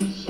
Yeah.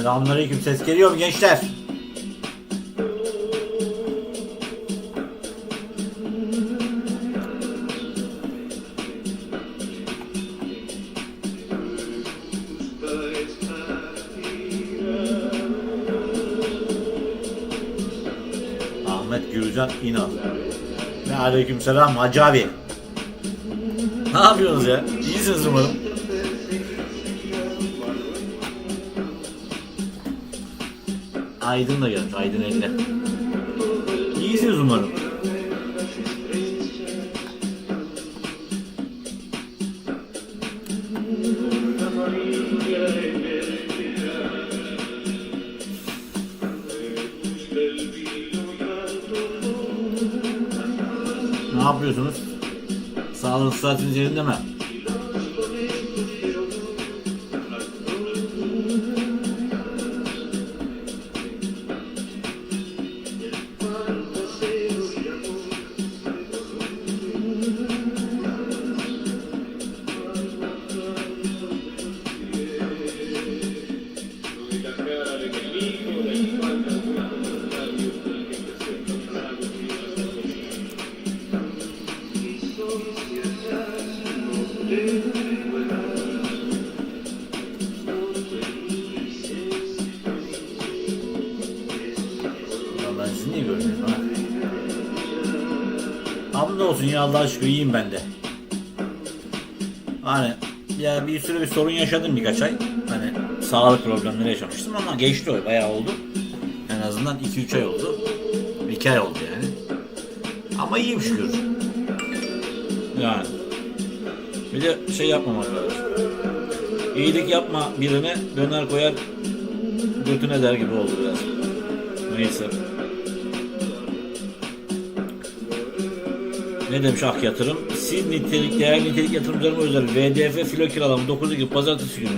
Selamünaleyküm. Ses geliyor mu gençler? Ahmet Gürcan İnal. Ve aleykümselam Hacı abi. Ne yapıyorsunuz ya? İyisiniz umarım. Aydın da gelmiş. Aydın elle. İyisiniz umarım. Ne yapıyorsunuz? Sağlık saatiniz yerinde mi? Allah'a şükür iyiyim ben de. Hani ya bir süre bir sorun yaşadım birkaç ay. Hani sağlık problemleri yaşamıştım ama geçti o bayağı oldu. En azından 2-3 ay oldu. 2 ay oldu yani. Ama iyiyim şükür. Yani. Bir de şey yapmamak lazım. İyilik yapma birine döner koyar götüne der gibi oldu biraz. Neyse. Ne demiş Ak Yatırım? Siz nitelik, değerli nitelik yatırımcılarıma özel VDF filo kiralama 9 Ekim pazartesi günü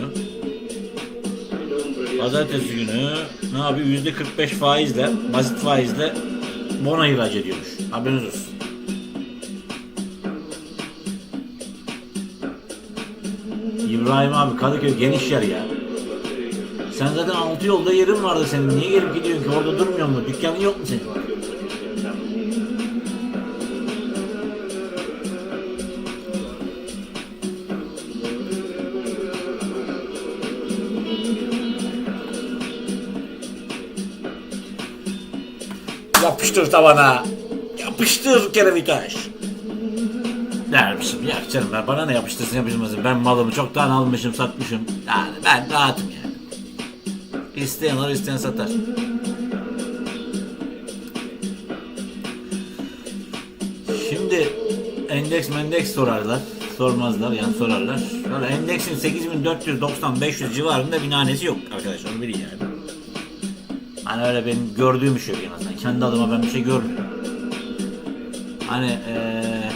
Pazartesi günü ne yapıyor? Yüzde 45 faizle, basit faizle bono ihraç ediyormuş. Haberiniz olsun. İbrahim abi Kadıköy geniş yer ya. Sen zaten altı yolda yerin vardı senin. Niye gelip gidiyorsun ki? Orada durmuyor mu? Dükkanın yok mu senin? Yapıştır tavana. Yapıştır kerevitaş. Dermişim ya canım ben bana ne yapıştırsın yapışmasın. Ben malımı çoktan almışım satmışım. Yani ben rahatım yani. İsteyen alır isteyen satar. Şimdi endeks mendeks sorarlar. Sormazlar yani sorarlar. Sonra endeksin 8490-500 civarında bir nanesi yok arkadaşlar bilin yani. Hani öyle benim gördüğüm bir şey yok en. Kendi adıma ben bir şey görmüyorum. Hani eee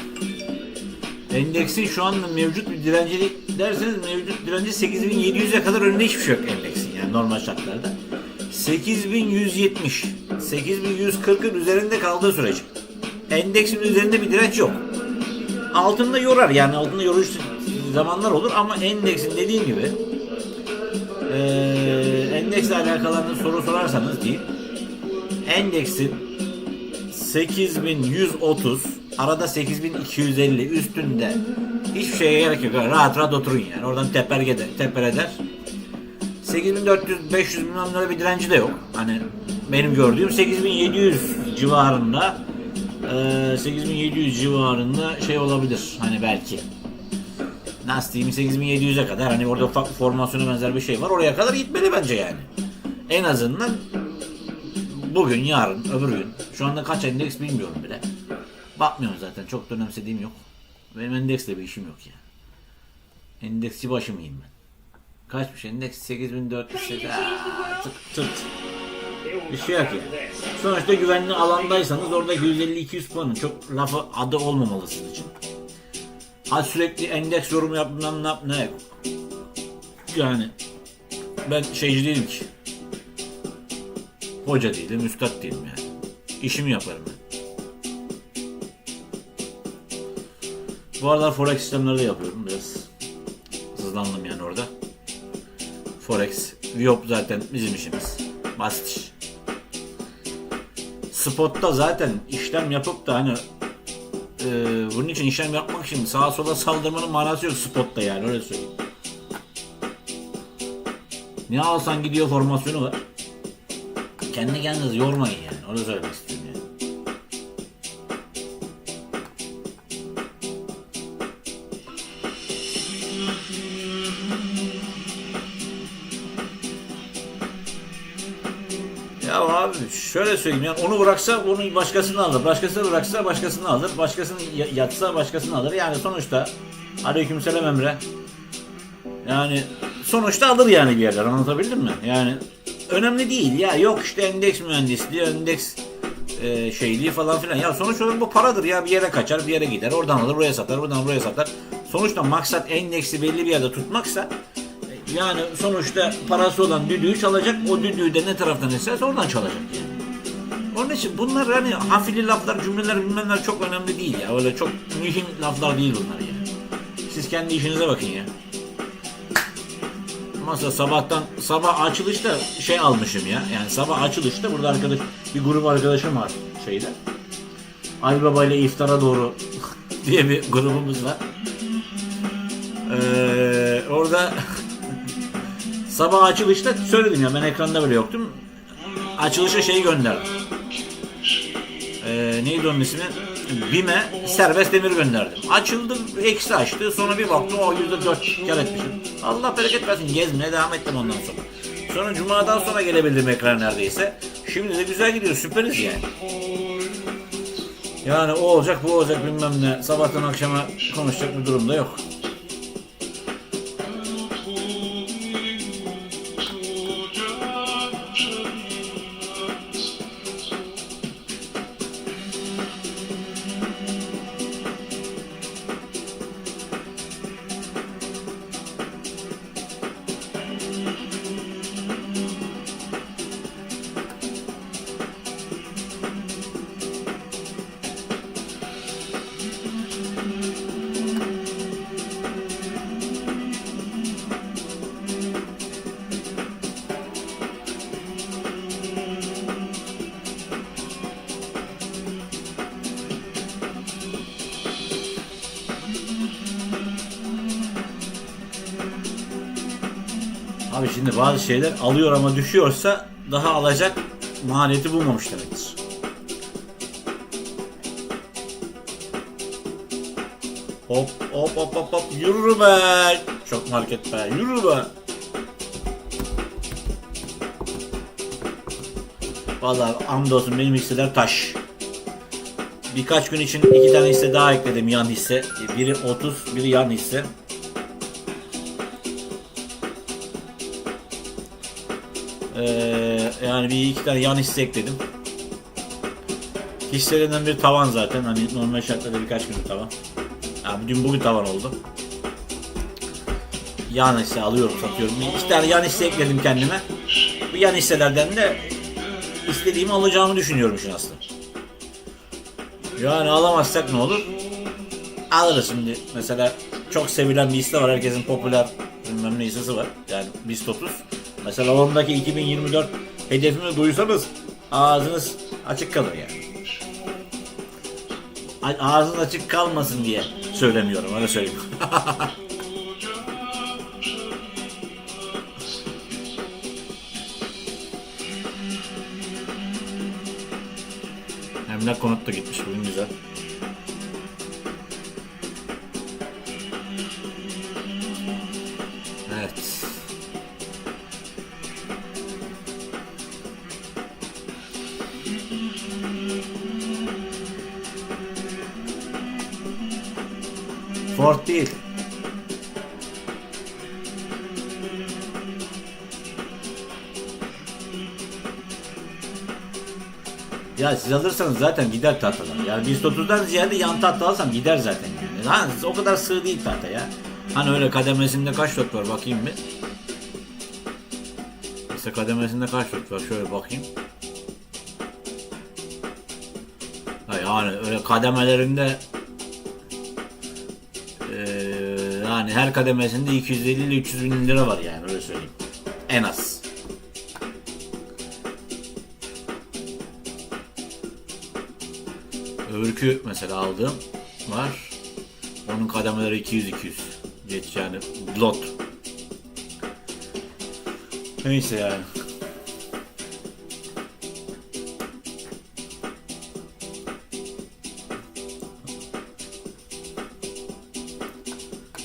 endeksin şu anda mevcut bir direnci derseniz mevcut direnci 8700'e kadar önünde hiçbir şey yok endeksin yani normal şartlarda. 8170 8140'ın üzerinde kaldığı sürece endeksin üzerinde bir direnç yok. Altında yorar yani altında yoruş zamanlar olur ama endeksin dediğim gibi eee endeksle alakalı soru sorarsanız diyeyim Endeksin 8130 arada 8250 üstünde hiçbir şeye gerek yok. Rahat rahat oturun yani. Oradan teper gider, teper eder. 8400 500 bilmem ne bir direnci de yok. Hani benim gördüğüm 8700 civarında eee, 8700 civarında şey olabilir hani belki. Nasıl diyeyim 8700'e kadar hani orada ufak bir formasyona benzer bir şey var. Oraya kadar gitmeli bence yani. En azından bugün, yarın, öbür gün. Şu anda kaç endeks bilmiyorum bile. Bakmıyorum zaten. Çok da önemsediğim yok. Benim endeksle bir işim yok ya. Endeksçi başı mıyım ben? Kaçmış endeks? 8400 Aa, tırt tırt. Bir şey yok ya. Sonuçta güvenli alandaysanız orada 150-200 puanın çok lafı adı olmamalı sizin için. Ha sürekli endeks yorumu yap bilmem ne yap ne. Yani ben şeyci değilim ki. Hoca değilim, üstad değilim yani. İşimi yaparım ben. Bu aralar forex işlemleri de yapıyorum biraz. Hızlandım yani orada. Forex, Viop zaten bizim işimiz. Basit iş. Spot'ta zaten işlem yapıp da hani e, bunun için işlem yapmak için sağa sola saldırmanın manası yok spotta yani öyle söyleyeyim. Ne alsan gidiyor formasyonu var. Kendi kendinizi yormayın yani. Onu söylemek istiyorum şöyle söyleyeyim yani onu bıraksa onu başkasını alır. Başkasını bıraksa başkasını alır. Başkasını ya- yatsa başkasını alır. Yani sonuçta aleykümselam Emre. Yani sonuçta alır yani bir yerler anlatabildim mi? Yani önemli değil ya yok işte endeks mühendisliği, endeks e, şeyliği falan filan. Ya sonuç olarak bu paradır ya bir yere kaçar bir yere gider. Oradan alır buraya satar buradan buraya satar. Sonuçta maksat endeksi belli bir yerde tutmaksa e, yani sonuçta parası olan düdüğü çalacak. O düdüğü de ne taraftan isterse oradan çalacak yani. Onun için bunlar hani hafili laflar, cümleler bilmemler çok önemli değil ya. Öyle çok mühim laflar değil bunlar yani. Siz kendi işinize bakın ya. Masa sabahtan sabah açılışta şey almışım ya. Yani sabah açılışta burada arkadaş bir grup arkadaşım var şeyde. Ali Baba ile iftara doğru diye bir grubumuz var. Ee, orada sabah açılışta söyledim ya ben ekranda bile yoktum. Açılışa şeyi gönderdim. Ee, neydi onun ismi? BİM'e serbest demir gönderdim. Açıldı, eksi açtı. Sonra bir baktım o yüzde dört kar etmişim. Allah bereket versin. Gezmeye devam ettim ondan sonra. Sonra Cuma'dan sonra gelebildim ekran neredeyse. Şimdi de güzel gidiyor. Süperiz yani. Yani o olacak bu olacak bilmem ne. Sabahtan akşama konuşacak bir durum da yok. Abi şimdi bazı şeyler alıyor ama düşüyorsa daha alacak maliyeti bulmamış demektir. Hop hop hop hop hop yürü be. Çok market be yürü be. Vallahi hamdolsun benim hisseler taş. Birkaç gün için iki tane hisse daha ekledim yan hisse. Biri 30, biri yan hisse. Yani bir iki tane yan hisse ekledim. Hisselerinden bir tavan zaten. Hani normal şartlarda birkaç gün tavan. Abi dün bugün tavan oldu. Yan hisse alıyorum satıyorum. Bir iki tane yan hisse ekledim kendime. Bu yan hisselerden de istediğimi alacağımı düşünüyorum şu aslında. Yani alamazsak ne olur? Alırız şimdi. Mesela çok sevilen bir hisse var. Herkesin popüler bilmem ne hissesi var. Yani BIST 30. Mesela ondaki 2024 hedefimi duysanız ağzınız açık kalır yani. Ağzınız açık kalmasın diye söylemiyorum öyle söyleyeyim. De konut da gitmiş bugün güzel. Ford değil. Ya siz alırsanız zaten gider tahtalar. Yani 130'dan ziyade yan tahta alsam gider zaten yani. Ha, o kadar sığ değil tahta ya. Hani öyle kademesinde kaç dört var bakayım bir. Mesela kademesinde kaç dört var şöyle bakayım. Ha yani öyle kademelerinde yani her kademesinde 250 ile 300 bin lira var yani öyle söyleyeyim. En az. Öbürkü mesela aldığım var. Onun kademeleri 200-200. Geç yani lot. Neyse yani.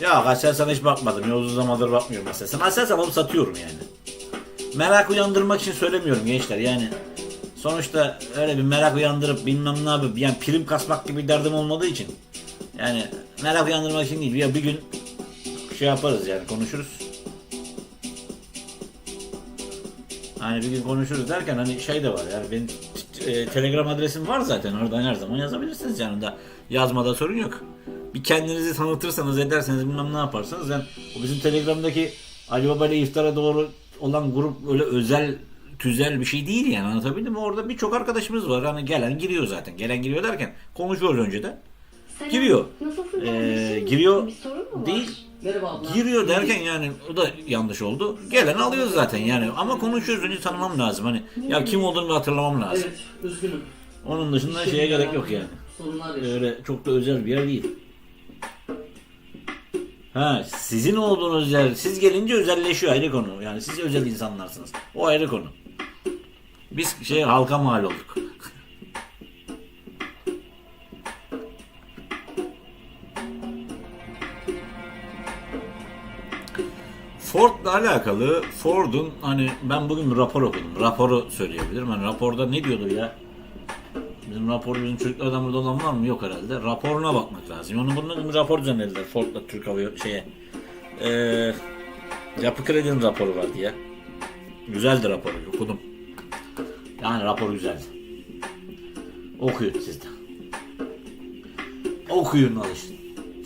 Ya Aselsan hiç bakmadım. Ya uzun zamandır bakmıyorum Aselsan. Aselsan alıp satıyorum yani. Merak uyandırmak için söylemiyorum gençler yani. Sonuçta öyle bir merak uyandırıp bilmem ne yapıp yani prim kasmak gibi derdim olmadığı için. Yani merak uyandırmak için değil. Ya bir gün şey yaparız yani konuşuruz. Hani bir gün konuşuruz derken hani şey de var yani benim e, telegram adresim var zaten oradan her zaman yazabilirsiniz yani da yazmada sorun yok. Bir kendinizi tanıtırsanız ederseniz bilmem ne yaparsanız yani o bizim telegramdaki Ali Baba ile iftara doğru olan grup öyle özel tüzel bir şey değil yani anlatabildim mi? Orada birçok arkadaşımız var hani gelen giriyor zaten gelen giriyor derken konuşuyoruz önceden. Giriyor. Nasılsın Ee, giriyor Bir sorun mu var? değil Merhaba abla. Giriyor derken yani o da yanlış oldu. Gelen alıyor zaten yani ama konuşuyoruz önce tanımam lazım hani ya kim olduğunu hatırlamam lazım. Evet, üzgünüm. Onun dışında şeye gerek yok yani. Sorunlar yaşıyor. Öyle çok da özel bir yer değil. Ha sizin olduğunuz yer siz gelince özelleşiyor ayrı konu. Yani siz özel insanlarsınız. O ayrı konu. Biz şey halka mal olduk. Ford'la alakalı Ford'un hani ben bugün bir rapor okudum. Raporu söyleyebilirim. Hani raporda ne diyordu ya? Bizim rapor bizim çocuklardan burada olan var mı? Yok herhalde. Raporuna bakmak lazım. Onun bunun bir rapor düzenlediler Ford'la Türk Hava şeye. Ee, yapı kredinin raporu vardı ya. Güzeldi raporu okudum. Yani rapor güzeldi. Okuyun siz de. Okuyun alışın.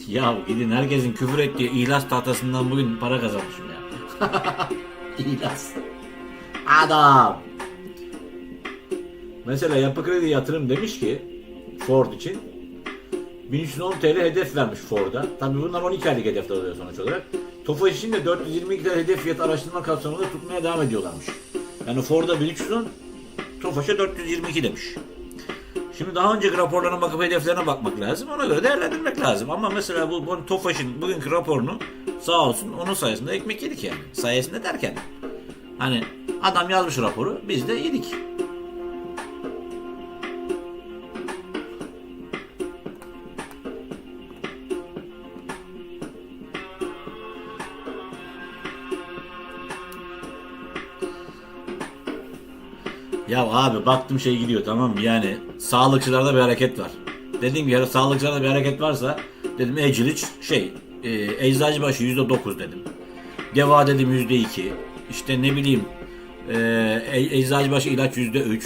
Ya gidin herkesin küfür ettiği ihlas tahtasından bugün para kazanmışım ya. ihlas. Adam. Mesela Yapı Kredi Yatırım demiş ki Ford için 1310 TL hedef vermiş Ford'a. Tabii bunlar 12 aylık hedefler oluyor sonuç olarak. Tofaş için de 422 TL hedef fiyat araştırma kapsamında tutmaya devam ediyorlarmış. Yani Ford'a 1310, Tofaş'a 422 demiş. Şimdi daha önceki raporlarına bakıp hedeflerine bakmak lazım. Ona göre değerlendirmek lazım. Ama mesela bu, bu Tofaş'ın bugünkü raporunu sağ olsun onun sayesinde ekmek yedik yani. Sayesinde derken. Hani adam yazmış raporu biz de yedik. Ya abi baktım şey gidiyor tamam mı? Yani sağlıkçılarda bir hareket var. Dediğim gibi sağlıkçılarda bir hareket varsa dedim Eciliç şey e, Eczacıbaşı yüzde dokuz dedim. Deva dedim yüzde iki. İşte ne bileyim e, E- Eczacıbaşı ilaç yüzde üç.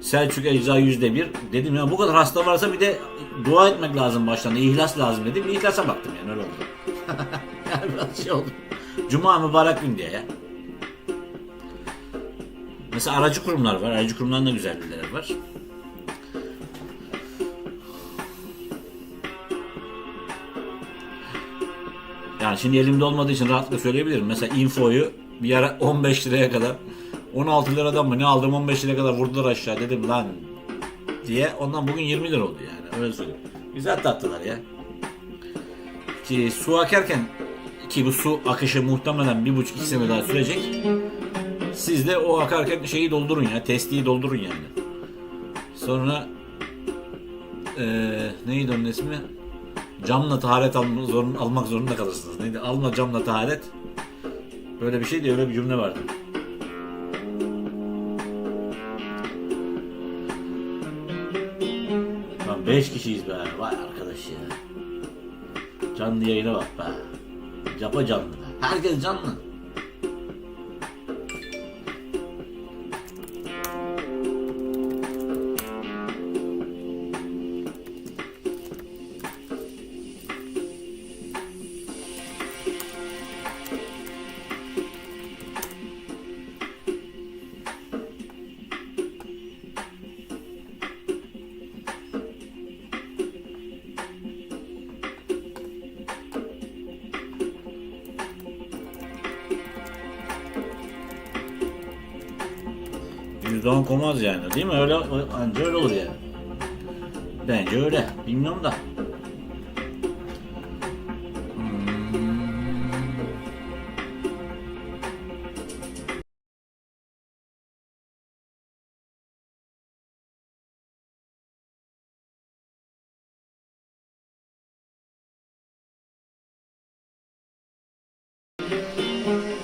Selçuk Ecza yüzde bir. Dedim ya bu kadar hasta varsa bir de dua etmek lazım baştan. İhlas lazım dedim. İhlasa baktım yani öyle oldu. yani biraz şey oldu. Cuma mübarek gün diye ya. Mesela aracı kurumlar var. Aracı kurumların da güzellikleri var. Yani şimdi elimde olmadığı için rahatlıkla söyleyebilirim. Mesela infoyu bir ara 15 liraya kadar 16 liradan mı ne aldım 15 liraya kadar vurdular aşağı dedim lan diye. Ondan bugün 20 lira oldu yani öyle söyleyeyim. Güzel tatlılar ya. Ki su akarken ki bu su akışı muhtemelen bir buçuk iki sene daha sürecek. Siz de o akarken şeyi doldurun ya, testiyi doldurun yani. Sonra eee neydi onun ismi? Camla taharet alma, zorun, almak zorunda kalırsınız. Neydi? Alma camla taharet. Böyle bir şey diye öyle bir cümle vardı. Lan 5 kişiyiz be. Vay arkadaş ya. Canlı yayına bak be. Capa canlı. Herkes canlı. %10 komaz yani değil mi? Öyle anca öyle olur yani. Bence öyle. Bilmiyorum da. Hmm.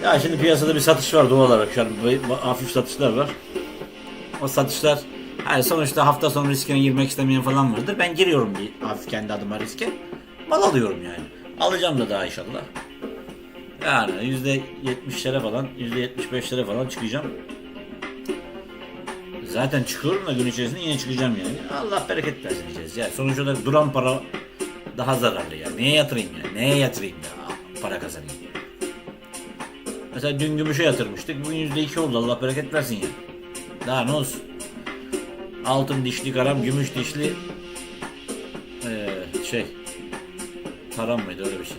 Ya şimdi piyasada bir satış var doğal olarak. Bu hafif satışlar var. O satışlar hani sonuçta hafta sonu riskine girmek istemeyen falan vardır. Ben giriyorum bir hafif kendi adıma riske. Mal alıyorum yani. Alacağım da daha inşallah. Yani yüzde yetmişlere falan, yüzde yetmiş beşlere falan çıkacağım. Zaten çıkıyorum da gün içerisinde yine çıkacağım yani. Allah bereket versin diyeceğiz. Yani sonuç olarak duran para daha zararlı yani. Neye yatırayım ya? Neye yatırayım ya? Para kazanayım. Mesela dün gümüşe yatırmıştık. Bugün yüzde iki oldu. Allah bereket versin ya. Daha ne olsun? Altın dişli karam, gümüş dişli eee, şey param mıydı öyle bir şey.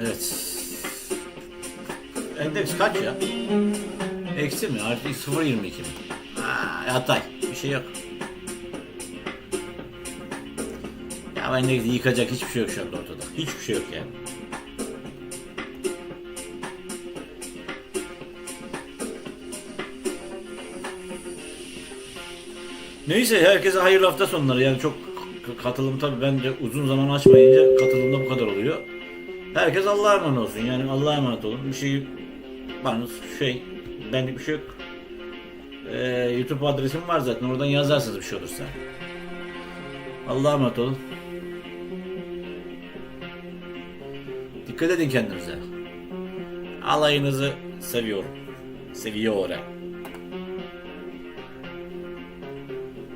Evet. Endeks kaç ya? Eksi mi? Artık 0.22 mi? Aa, yatay. Bir şey yok. Ya endeksi yıkacak hiçbir şey yok şu anda ortada. Hiçbir şey yok yani. Neyse herkese hayırlı hafta sonları. Yani çok katılım tabii ben de uzun zaman açmayınca katılımda bu kadar oluyor. Herkes Allah'a emanet olsun. Yani Allah'a emanet olun. Bir şey bana şey benlik bir şey yok. Ee, YouTube adresim var zaten. Oradan yazarsınız bir şey olursa. Allah'a emanet olun. Dikkat edin kendinize. Alayınızı seviyorum. Seviyorum.